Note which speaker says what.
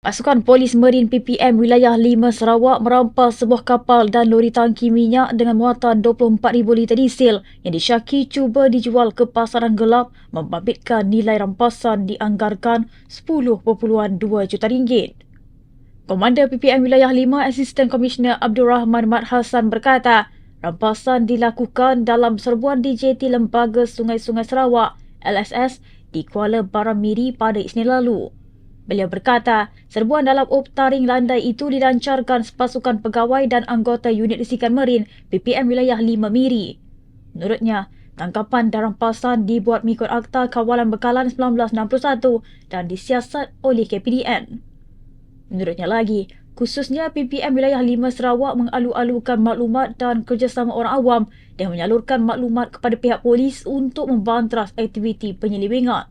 Speaker 1: Pasukan Polis Merin PPM Wilayah 5 Sarawak merampas sebuah kapal dan lori tangki minyak dengan muatan 24,000 liter diesel yang disyaki cuba dijual ke pasaran gelap membabitkan nilai rampasan dianggarkan 10.2 juta ringgit. Komander PPM Wilayah 5 Asisten Komisioner Abdul Rahman Mat Hassan berkata, rampasan dilakukan dalam serbuan DJT Lembaga Sungai-Sungai Sarawak LSS di Kuala Baramiri pada Isnin lalu. Beliau berkata, serbuan dalam optaring landai itu dilancarkan sepasukan pegawai dan anggota unit risikan merin PPM Wilayah 5 Miri. Menurutnya, tangkapan dan rampasan dibuat mengikut Akta Kawalan Bekalan 1961 dan disiasat oleh KPDN. Menurutnya lagi, khususnya PPM Wilayah 5 Sarawak mengalu-alukan maklumat dan kerjasama orang awam dan menyalurkan maklumat kepada pihak polis untuk membantras aktiviti penyelewengan.